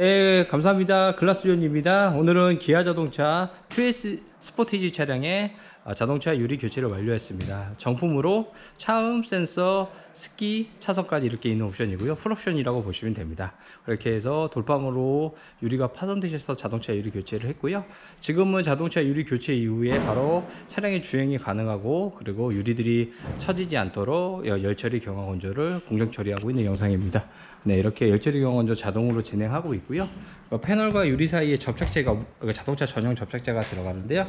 네, 감사합니다. 글라스존입니다. 오늘은 기아 자동차 QS 스포티지 차량의 아, 자동차 유리 교체를 완료했습니다. 정품으로 차음, 센서, 스키, 차선까지 이렇게 있는 옵션이고요. 풀옵션이라고 보시면 됩니다. 그렇게 해서 돌방으로 유리가 파손되셔서 자동차 유리 교체를 했고요. 지금은 자동차 유리 교체 이후에 바로 차량의 주행이 가능하고 그리고 유리들이 처지지 않도록 열- 열처리 경화 건조를 공정 처리하고 있는 영상입니다. 네, 이렇게 열처리 경화 건조 자동으로 진행하고 있고요. 어, 패널과 유리 사이에 접착제가 어, 자동차 전용 접착제가 들어가는데요.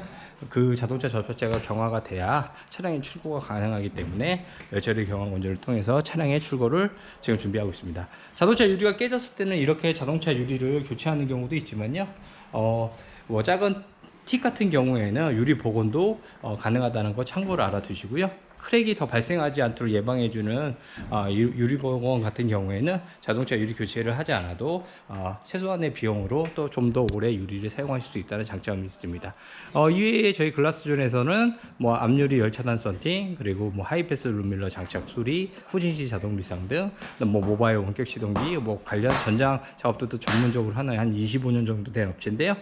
그 자동차 접착제가 경화가 돼야 차량의 출고가 가능하기 때문에 열처리 경화 건조를 통해 서 차량의 출고를 지금 준비하고 있습니다. 자동차 유리가 깨졌을 때는 이렇게 자동차 유리를 교체하는 경우도 있지만요. 어, 뭐 작은 틱 같은 경우에는 유리 복원도 어, 가능하다는 거 참고를 알아두시고요. 크랙이 더 발생하지 않도록 예방해주는 어, 유- 유리 복원 같은 경우에는 자동차 유리 교체를 하지 않아도 어, 최소한의 비용으로 또 좀 더 오래 유리를 사용하실 수 있다는 장점이 있습니다. 어, 이외에 저희 글라스존에서는 뭐 앞유리 열차단 썬팅 그리고 뭐 하이패스 룸밀러 장착 수리, 후진시 자동 리상 등 뭐 모바일 원격 시동기 뭐 관련 전장 작업들도 전문적으로 하는 한 25년 정도 된 업체인데요.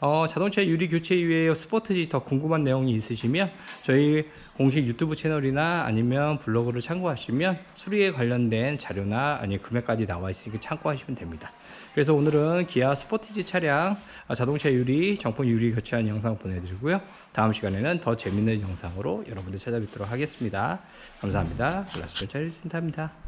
어, 자동차 유리 교체 이외에 스포츠지 더 궁금한 내용이 있으시면 저희 공식 유튜브 채널 이나 아니면 블로그를 참고하시면 수리에 관련된 자료나 아니면 금액까지 나와 있으니까 참고하시면 됩니다. 그래서 오늘은 기아 스포티지 차량 아, 자동차 유리 정품 유리 교체한 영상 보내드리고요. 다음 시간에는 더 재밌는 영상으로 여러분들 찾아뵙도록 하겠습니다. 감사합니다. 글라스존 차리센터입니다.